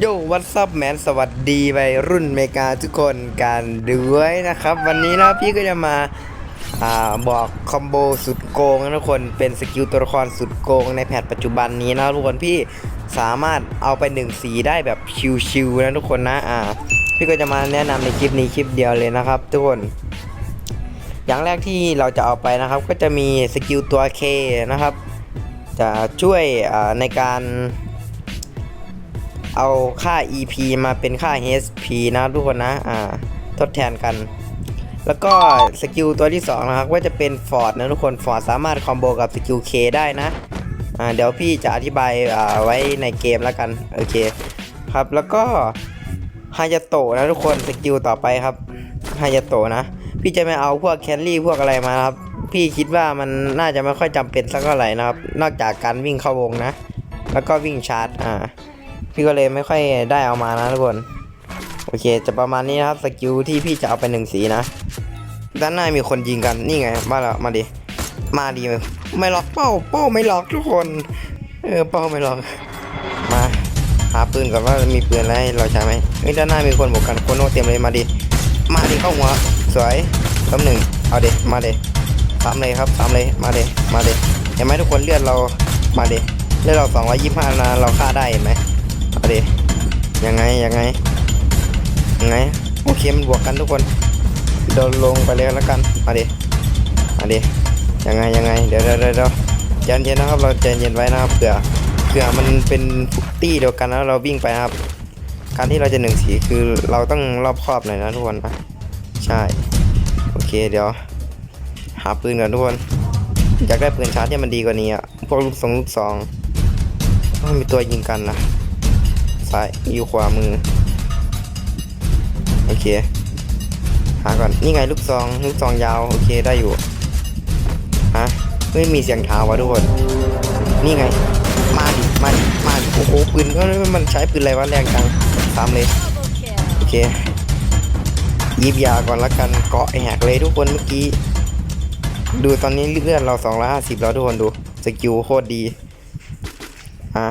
โยวั s ซับแมนสวัสดีวัยรุ่นเมกาทุกคนกันด้วยนะครับ วันนี้นะพี่ก็จะมาอาบอกคอมโบสุดโกงนะทุกคนเป็นสกิลตัวละครสุดโกงในแพทปัจจุบันนี้นะทุกคนพี่สามารถเอาไปหนึ่งสีได้แบบชิวๆนะทุกคนนะอ่าพี่ก็จะมาแนะนำในคลิปนี้คลิปเดียวเลยนะครับ ทุกคน อย่างแรกที่เราจะเอาไปนะครับ ก็จะมีสกิลตัว K นะครับ จะช่วยในการ เอาค่า EP มาเป็นค่า HP นะทุกคนนะ อ่า ทดแทนกัน แล้วก็สกิลตัวที่ 2 นะครับ ก็จะเป็นฟอร์ดนะทุกคนฟอร์ดสามารถคอมโบกับสกิล K ได้นะ อ่า เดี๋ยวพี่จะอธิบาย อ่า ไว้ในเกมแล้วกัน โอเค ครับ แล้วก็ฮายาโตะนะทุกคน สกิลต่อไปครับฮายาโตะนะ พี่จะไม่เอาพวกแคลรี่พวกอะไรมาครับ พี่คิดว่ามันน่าจะไม่ค่อยจำเป็นสักเท่าไหร่นะครับ นอกจากการวิ่งเข้าวงนะ แล้วก็วิ่งชาร์จ อ่า พี่ก็เลยไม่ค่อยได้เอามานะทุกคน โอเค จะประมาณนี้นะครับสกิลที่พี่จะเอาไปหนึ่งสีนะ ด้านหน้ามีคนยิงกันนี่ไงมาแล้วมาดิมาดีไม่ล็อกเป้าเป้าไม่ล็อกทุกคนเออเป้าไม่ล็อกมาหาปืนก่อนว่ามีปืนอะไรเราใช้ไหมเฮ้ยด้านหน้ามีคนบอกกันโคโนเต็มเลยมาดิมาดิเข้าหัวสวยล้มหนึ่งเอาเดมาเดสามเลยครับสามเลยมาเดมาเดเห็นไหมทุกคนเลือดเรามาเดเลือดเราสองร้อยยี่สิบห้านะเราฆ่าได้เห็นไหม เอาดิยังไงยังไงยังไงโอเคมันบวกกันทุกคนเดินลงไปเลยแล้วกันมาดิมาดิยังไงยังไงเดี๋ยวเดี๋ยวเดี๋ยวใจเย็นนะครับเราใจเย็นไว้นะครับเผื่อเผื่อมันเป็นตี้เดียวกันแล้วเราวิ่งไปนะครับ การที่เราจะหนึ่งสีคือเราต้องรอบครอบหน่อยนะทุกคนนะใช่โอเคเดี๋ยวหาปืนก่อนทุกคนอยากได้ปืนชาร์จที่มันดีกว่านี้อะพวกลูกทรงลูกซองต้องมีตัวยิงกันนะ ซ้ายอยู่ขวามือ โอเค หาก่อน นี่ไงลูกซองลูกซองยาว โอเคได้อยู่ ฮะ ไม่มีเสียงเท้าวะทุกคน นี่ไง มาดิ มาดิ มาดิ โอ้โห ปืนก็มันใช้ปืนอะไรวะแรงจังตามเลย โอเคยิบยาก่อนละกัน เกาะแหกเลยทุกคนเมื่อกี้ ดูตอนนี้เลือดเรา250แล้วทุกคนดู สกิลโคตรดี อะ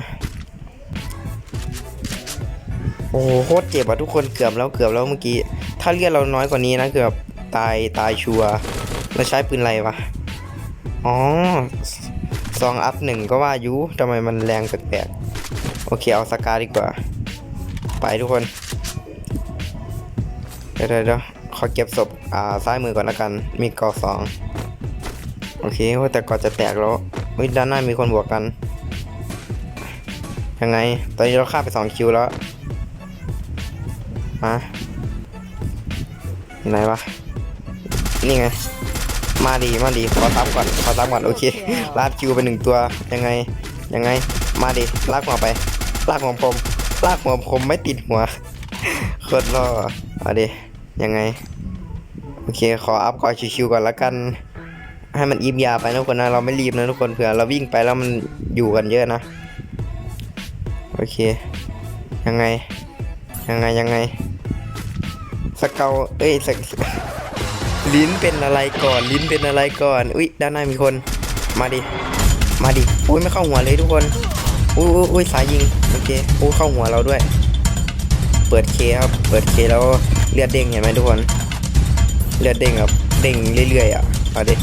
อ้โหโคตรเจ็บอะทุกคนเกือบแล้วเกือบแล้วเมื่อกี้ ถ้าเลือดเราน้อยกว่านี้นะเกือบตายตายชัวร์แล้วใช้ปืนอะไรวะอ๋อซองอัพหนึ่งก็ว่ายุทำไมมันแรงแปลกๆโอเคเอาสกาดีกว่า ไปทุกคนเดี๋ยวเดี๋ยวเดี๋ยวขอเก็บศพอ่าซ้ายมือก่อนละกัน มีกอสองโอเคว่าแต่ก่อนจะแตกแล้ววิด้านหน้ามีคนบวกกันยังไง ตอนนี้เราฆ่าไปสองคิวแล้ว มาไหนวะ นี่ไง มาดีมาดีขอตามก่อน ขอตามก่อน โอเค ลาดคิวไปหนึ่งตัว ยังไง ยังไง มาดีลากหัวไป ลากหัวผม ลากหัวผมไม่ติดหัวโคตรล่อเอาดิ ยังไง โอเค ขออัพก่อนชิวๆก่อนละกัน ให้มันอิบยาไปนะทุกคนนะ เราไม่รีบนะทุกคนเผื่อเราวิ่งไปแล้วมันอยู่กันเยอะนะ โอเค ยังไง ยังไง ยังไง สเกลเอ้ยสลิ้นเป็นอะไรก่อน ลิ้นเป็นอะไรก่อน อุ้ยด้านหน้ามีคน มาดิ มาดิ อุ้ยไม่เข้าหัวเลยทุกคน อุ้ยอุ้ยสายยิง โอเคอุ้ยเข้าหัวเราด้วย เปิดเคครับ เปิดเคแล้วเลือดเด้งเห็นไหมทุกคน เลือดเด้งครับ เด้งเรื่อยๆอะมาดิ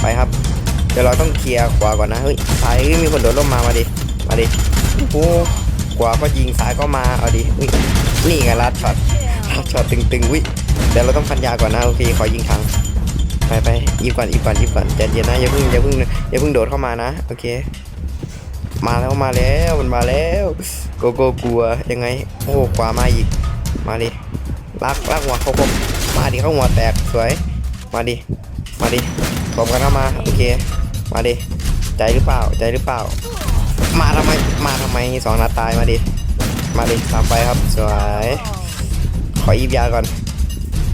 ไปครับ เดี๋ยวเราต้องเคลียร์ขวาก่อนนะ เฮ้ยซ้ายเฮ้ยมีคนโดดร่มมา มาดิ มาดิ โอ้ขวาก็ยิงซ้ายก็มา เอาดิ นี่ไงลัดช็อต ช็อตตึงๆวิเดี๋ยวเราต้องพันยาก่อนนะโอเคขอยิงถังไปไปยิงก่อนยิงก่อนยิงก่อนใจเย็นนะอย่าเพิ่งอย่าเพิ่งอย่าเพิ่งโดดเข้ามานะโอเค มาแล้วมาแล้วมันมาแล้วโกโก้กลัวยังไงโอ้ขวามาอีกมาดิลากลากหัวเขาคมมาดิเข้าหัวแตกสวยมาดิมาดิตบกันเข้ามาโอเค มาดิใจหรือเปล่าใจหรือเปล่า มาทำไมมาทำไมสองนัดตายมาดิมาดิตามไปครับสวย ขออีบยาก่อน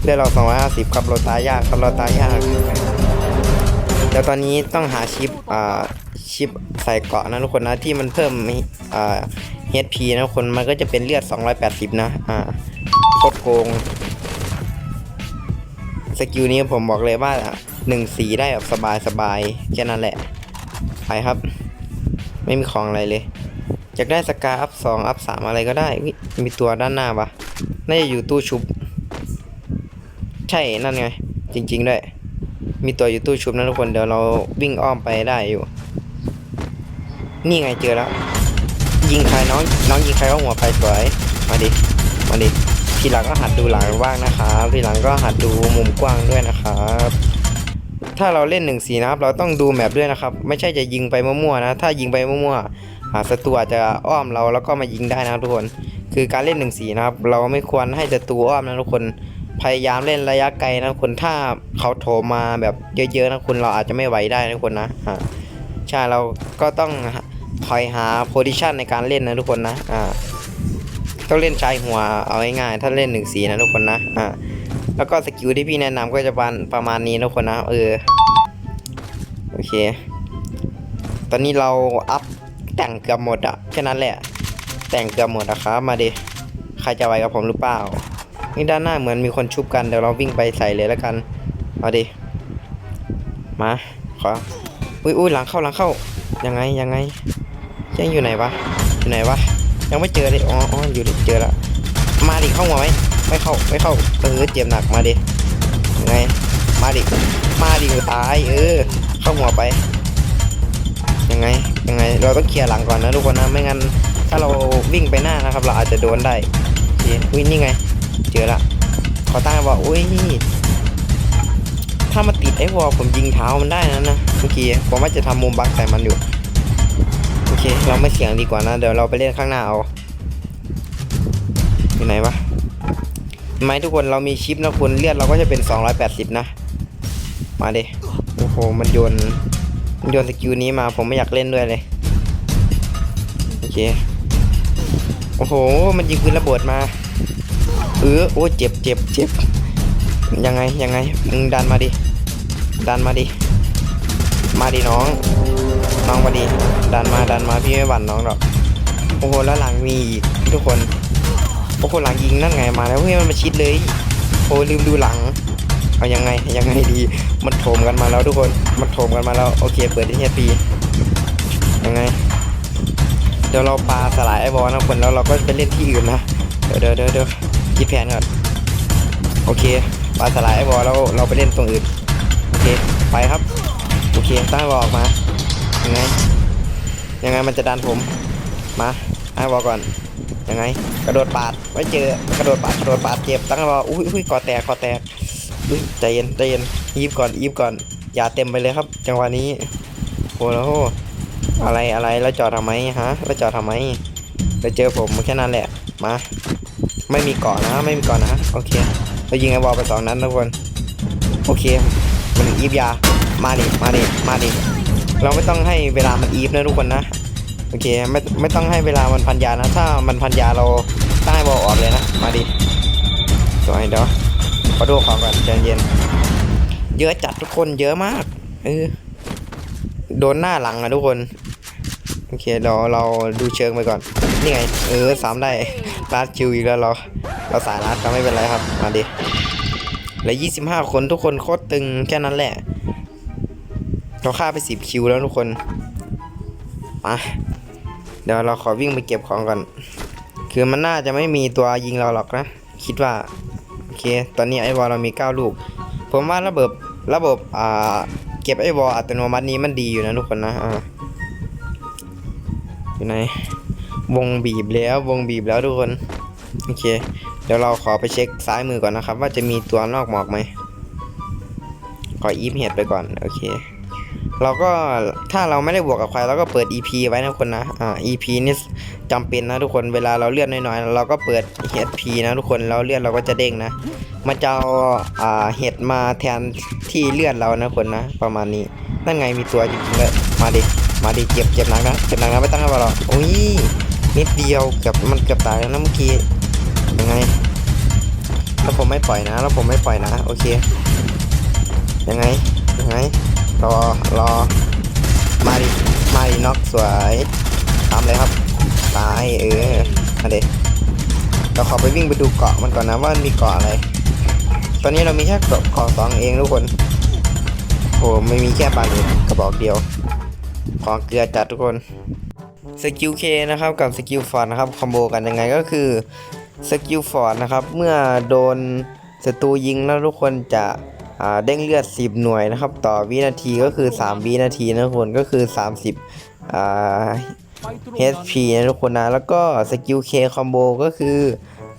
เลือดเราสองร้อยห้าสิบครับเราตายยากครับเราตายยากเดี๋ยวตอนนี้ต้องหาชิปอ่าชิปใส่เกาะนะทุกคนนะที่มันเพิ่มอ่า HP นะทุกคนมันก็จะเป็นเลือด 280 นะอ่าโคตรโกงสกิลนี้ผมบอกเลยว่าหนึ่งสีได้แบบสบายสบายแค่นั้นแหละ ไปครับ ไม่มีของอะไรเลย อยากได้สกาอัพสองอัพสามอะไรก็ได้ มีตัวด้านหน้าปะ น่าจะอยู่ตู้ชุบ ใช่นั่นไง จริง ๆ ด้วย มีตัวอยู่ตู้ชุบนะทุกคนเดี๋ยวเราวิ่งอ้อมไปได้อยู่ นี่ไงเจอแล้ว ยิงใครน้องน้องยิงใครก็หัวไปสวยมาดิมาดิทีหลังก็หัดดูหลังบ้างนะครับทีหลังก็หัดดูมุมกว้างด้วยนะครับถ้าเราเล่นหนึ่งสีนะครับ เราต้องดูแมปด้วยนะครับ ไม่ใช่จะยิงไปมั่วๆนะ ถ้ายิงไปมั่วๆหาศัตรูอาจจะอ้อมเราแล้วก็มายิงได้นะทุกคน คือการเล่นหนึ่งสีนะครับ เราไม่ควรให้ศัตรูอ้อมนะทุกคนพยายามเล่นระยะไกลนะทุกคนถ้าเขาโถมมาแบบเยอะๆนะคุณเราอาจจะไม่ไหวได้นะทุกคนนะอ่าใช่เราก็ต้องคอยหาโพซิชันในการเล่นนะทุกคนนะอ่าต้องเล่นชายหัวเอาง่ายๆถ้าเล่นหนึ่งสีนะทุกคนนะอ่าแล้วก็สกิลที่พี่แนะนำก็จะประมาณประมาณนี้นะทุกคนนะเออโอเค ตอนนี้เราอัพแต่งเกือบหมดอะแค่นั้นแหละ แต่งเกือบหมดอะครับมาดิใครจะไวกับผมหรือเปล่า นี่ด้านหน้าเหมือนมีคนชุบกันเดี๋ยวเราวิ่งไปใส่เลยแล้วกันเอาดิมาขออุ้ยอุ้ยหลังเข้าหลังเข้ายังไงยังไงยังอยู่ไหนวะอยู่ไหนวะยังไม่เจอเลยอ๋ออ๋ออยู่ดิเจอแล้วมาดิเข้าหัวไหมไม่เข้าไม่เข้าเออเจ็บหนักมาดิยังไงมาดิมาดิตายเออเข้าหัวไปยังไงยังไงเราต้องเคลียร์หลังก่อนนะทุกคนนะไม่งั้น ถ้าเราวิ่งไปหน้านะครับ เราอาจจะโดนได้โอเคอุ้ยนี่ไง เจอละขอตั้งไอ้วอลอุ้ยถ้ามาติดไอ้วอลผมยิงเท้ามันได้นะนะเมื่อกี้ผมว่าจะทำมุมบักใส่มันอยู่โอเค เราไม่เสี่ยงดีกว่านะ เดี๋ยวเราไปเล่นข้างหน้าเอาอยู่ไหนวะไหมทุกคนเรามีชิปนะคุณเลือดเราก็จะเป็น 280 นะ มาดิโอ้โหมันโยนมันโยนสกิลนี้มาผมไม่อยากเล่นด้วยเลยโอเค โอ้โห มันยิงปืนระเบิดมา เออโอ้เจ็บเจ็บเจ็บยังไงยังไงมึงดันมาดิ ดันมาดิ มาดิน้อง น้องมาดิ ดันมาดันมาพี่ไม่หวั่นน้องหรอก โอ้โหแล้วหลังมีอีกทุกคน โอ้โหหลังยิงนั่นไงมาแล้วเฮ้ยมันมาชิดเลย โอ้ลืมดูหลัง เอายังไงยังไงดี มันโถมกันมาแล้วทุกคน มันโถมกันมาแล้วโอเคเปิดที่เฮปียังไง เดี๋ยวเราปลาสลายไอ้บอลนะคนแล้วเราก็ไปเล่นที่อื่นนะเดี๋ยวเดี๋ยวเดี๋ยวเดี๋ยวคิดแผนก่อนโอเคปลาสลายไอ้บอลแล้วเราไปเล่นตรงอื่นโอเคไปครับโอเคตั้งไอ้บอลออกมายังไงยังไงมันจะดันผมมาไอ้บอลก่อนยังไง กระโดดปาดไว้เจอกระโดดปาดกระโดดปาดเจ็บตั้งไอ้บอลอุ้ยอุ้ยคอแตกคอแตกอุ้ยใจเย็นใจเย็นยีบก่อนยีบก่อนอย่าเต็มไปเลยครับ จังหวะนี้โอ้โห อะไรอะไรแล้วจอดทำไมฮะแล้วจอดทำไมไปเจอผมแค่นั้นแหละมาไม่มีเกาะนะไม่มีเกาะนะโอเคเรายิงไอ้บอลไปสองนั้นทุกคนโอเคมันอีฟยามาดิมาดิมาดิเราไม่ต้องให้เวลามันอีฟนะทุกคนนะโอเคไม่ไม่ต้องให้เวลามันพันยานะ ถ้ามันพันยาเราตั้งให้บอลออกเลยนะมาดิสวยเดี๋ยวขอดูของก่อนใจเย็นเยอะจัดทุกคนเยอะมากเออโดนหน้าหลังอะทุกคน โอเคเราเราดูเชิงไปก่อน นี่ไง เออสามได้ลาดคิวอีกแล้วเราเราสายลาดก็ไม่เป็นไรครับ มาดิเหลือยี่สิบห้าคนทุกคนโคตรตึงแค่นั้นแหละ เราฆ่าไปสิบคิวแล้วทุกคนมาเดี๋ยวเราขอวิ่งไปเก็บของก่อน คือมันน่าจะไม่มีตัวยิงเราหรอกนะ คิดว่า โอเค ตอนนี้ไอ้บอลเรามีเก้าลูก ผมว่าระบบระบบอ่าเก็บไอ้วอลอัตโนมัตินี้มันดีอยู่นะทุกคนนะอ่า อยู่ไหนวงบีบแล้ววงบีบแล้วทุกคนโอเค เดี๋ยวเราขอไปเช็คซ้ายมือก่อนนะครับ ว่าจะมีตัวนอกหมอกไหมขออีฟเห็ดไปก่อนโอเคเราก็ถ้าเราไม่ได้บวกกับใครเราก็เปิด EP ไว้นะทุกคนนะอ่า EP นี่จำเป็นนะทุกคนเวลาเราเลื่อนน้อยๆเราก็เปิด HP นะทุกคนแล้วเลื่อนเราก็จะเด้งนะมันจะเอาอ่าเห็ดมาแทนที่เลื่อดเรานะคนนะ ประมาณนี้นั่นไงมีตัวจริงๆเลยมาดิ มาดิเจ็บเจ็บหนักนะเจ็บหนักนะไม่ตั้งให้เราหรอกโอ้ยนิดเดียวเกือบมันเกือบตายแล้วนะเมื่อกี้ยังไงแล้วผมไม่ปล่อยนะแล้วผมไม่ปล่อยนะโอเคยังไงยังไงรอรอมาดิมาดิน็อกสวยทำเลยครับตายเออมาเดิเราขอไปวิ่งไปดูเกาะมันก่อนนะว่ามันมีเกาะอะไร ตอนนี้เรามีแค่เกาะเกสองเองทุกคนโหไม่มีแค่บาเลตกระบอกเดียว ขอเกลือจัดทุกคนสกิลเคนะครับกับสกิลฟอร์ดนะครับคอมโบกันยังไงก็คือสกิลฟอร์ดนะครับเมื่อโดนศัตรูยิงแล้วทุกคนจะเด้งเลือด 10 หน่วยนะครับ ต่อวินาทีก็คือ 3 วินาทีนะทุกคนก็คือ 30อ HP นะทุกคนนะแล้วก็สกิล K คคอมโบก็คือ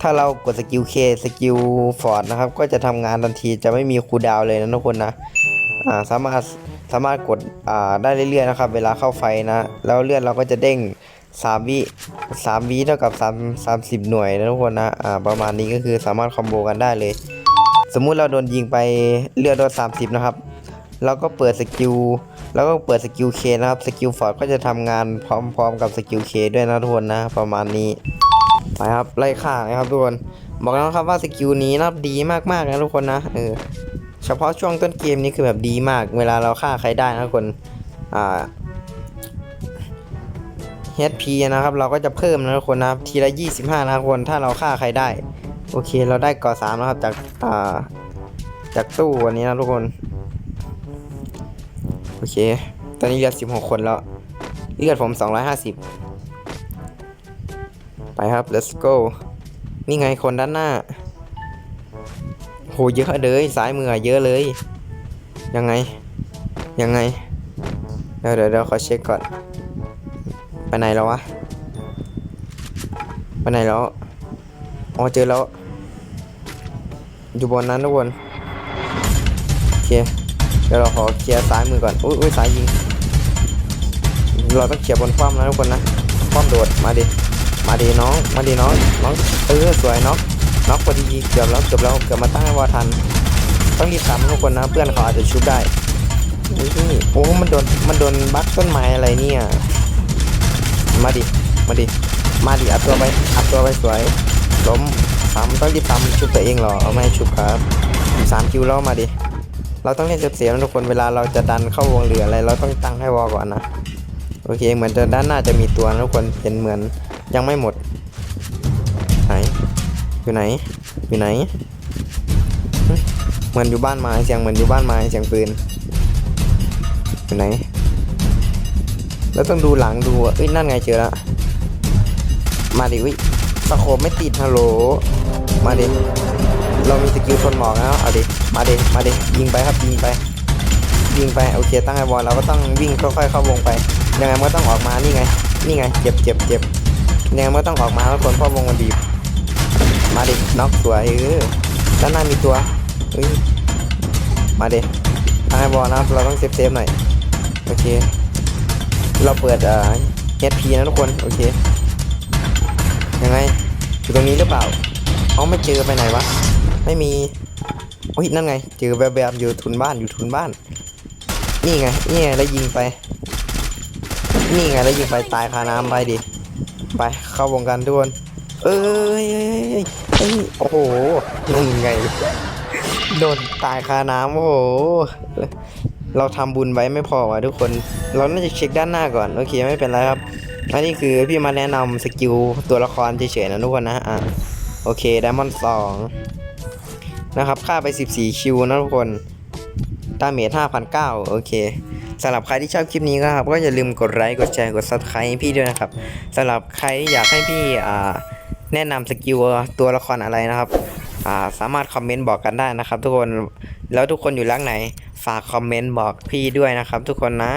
ถ้าเรากดสกิล K สกิลฟอร์ดนะครับ ก็จะทำงานทันทีจะไม่มีคูดาวเลยนะทุกคนนะสามารถ สามารถกดอ่าได้เรื่อยๆนะครับ เวลาเข้าไฟนะ แล้วเลือดเราก็จะเด้ง3วิ3วิเท่ากับ3 30 หน่วยนะทุกคนนะอ่าประมาณนี้ก็คือสามารถคอมโบกันได้เลย สมมุติเราโดนยิงไปเลือดโดน30 นะครับเราก็เปิดสกิลแล้วก็เปิดสกิลเคนะครับสกิลฟอร์ดก็จะทำงานพร้อมๆกับสกิลเคด้วยนะทุกคนนะประมาณนี้ไปครับไล่ฆ่านะครับทุกคนบอกแล้วครับว่าสกิลนี้นะครับดีมากๆนะทุกคนนะเออ เฉพาะช่วงต้นเกมนี้คือแบบดีมาก เวลาเราฆ่าใครได้นะคนอ่า HP นะครับ เราก็จะเพิ่มนะทุกคนนะทีละ 25 นะทุกคนถ้าเราฆ่าใครได้ โอเคเราได้ก่อสามนะครับจากอ่าจากตู้วันนี้นะทุกคน โอเค ตอนนี้เหลือ 16 คนแล้วเลือดผม 250 ไปครับ let's go นี่ไงคนด้านหน้า โหเยอะเลยซ้ายมือเยอะเลย ยังไง ยังไง เดี๋ยวเดี๋ยวเดี๋ยวขอเช็คก่อน ไปไหนแล้ววะ ไปไหนแล้ว อ๋อเจอแล้ว อยู่บนนั้นทุกคนโอเคเดี๋ยวเราขอเคลียร์ซ้ายมือก่อน อุ้ยอุ้ยซ้ายยิง เราต้องเคลียร์บนคว่ำนะทุกคนนะคว่ำโดด มาดิ มาดิน้อง มาดิน้อง น้อง เออสวยน้อง น้องพอดีเกือบแล้วเกือบแล้วเกือบมาตั้งให้วอทัน ต้องรีบตามนะทุกคนนะเพื่อนเขาอาจจะชุบได้อุ้ยนี่โอ้มันโดนมันโดนบักต้นไม้อะไรเนี่ย มาดิมาดิมาดิอัดตัวไปอัดตัวไปสวยล้มสามต้องรีบตามชุบตัวเองหรอเอาไม่ชุบครับสามคิวแล้วมาดิเราต้องเล่นเสียๆนะทุกคนเวลาเราจะดันเข้าวงเหลืออะไร เราต้องตั้งให้วอก่อนนะโอเคเหมือนจะด้านหน้าจะมีตัวนะทุกคนเห็นเหมือนยังไม่หมด อยู่ไหน อยู่ไหนเหมือนอยู่บ้านไม้เสียงเหมือนอยู่บ้านไม้เสียงปืน อยู่ไหน แล้วต้องดูหลังดูอะเอ้ยนั่นไงเจอล้วมาดิวิสโคไม่ติดฮัลโหล มาดิ เรามีสกิลชนหมอกแล้วเอาดิ มาดิ มาดิ ยิงไปครับยิงไป ยิงไปโอเคตั้งไอ้บอลเราก็ต้องวิ่งค่อยๆเข้าวงไป ยังไงมันก็ต้องออกมานี่ไง นี่ไง เจ็บเจ็บเจ็บยังไงมันก็ต้องออกมาแล้วคนพราะวงมันบีบ มาดิน็อกสวยเออด้านหน้ามีตัวเฮ้ยมาดิตั้งไอบอลนะเราต้องเซฟเซฟหน่อยโอเค เราเปิดเอ่อ HP นะทุกคนโอเคยังไงอยู่ตรงนี้หรือเปล่าเอาไม่เจอไปไหนวะไม่มีโอ้ยนั่นไง เจอแบบแบบอยู่ทุนบ้านอยู่ทุนบ้าน นี่ไงนี่ไงแล้วยิงไป นี่ไงแล้วยิงไปตายคาน้ำไปดิไปเข้าวงการทุกคน เอ้ยเอ้ยเอ้ยเอ้ยโอ้โหนั่ไง โดนตายคาน้ำโอ้โห เราทำบุญไว้ไม่พอว่ะทุกคน เราน่าจะเช็คด้านหน้าก่อน โอเคไม่เป็นไรครับ อันนี้คือพี่มาแนะนำสกิลตัวละครเฉยๆนะทุกคนนะ อะ โอเคไดมอนด์สองนะครับ ค่าไป 14 คิวนะทุกคนดาเมจ5,009โอเคสำหรับใครที่ชอบคลิปนี้ก็ครับ ก็อย่าลืมกดไลค์ กดแชร์ กด subscribe ให้พี่ด้วยนะครับสำหรับใครที่อยากให้พี่อ่า แนะนำสกิลตัวละครอะไรนะครับอ่าสามารถคอมเมนต์บอกกันได้นะครับ ทุกคนแล้วทุกคนอยู่รังไหน ฝากคอมเมนต์บอกพี่ด้วยนะครับ ทุกคนนะ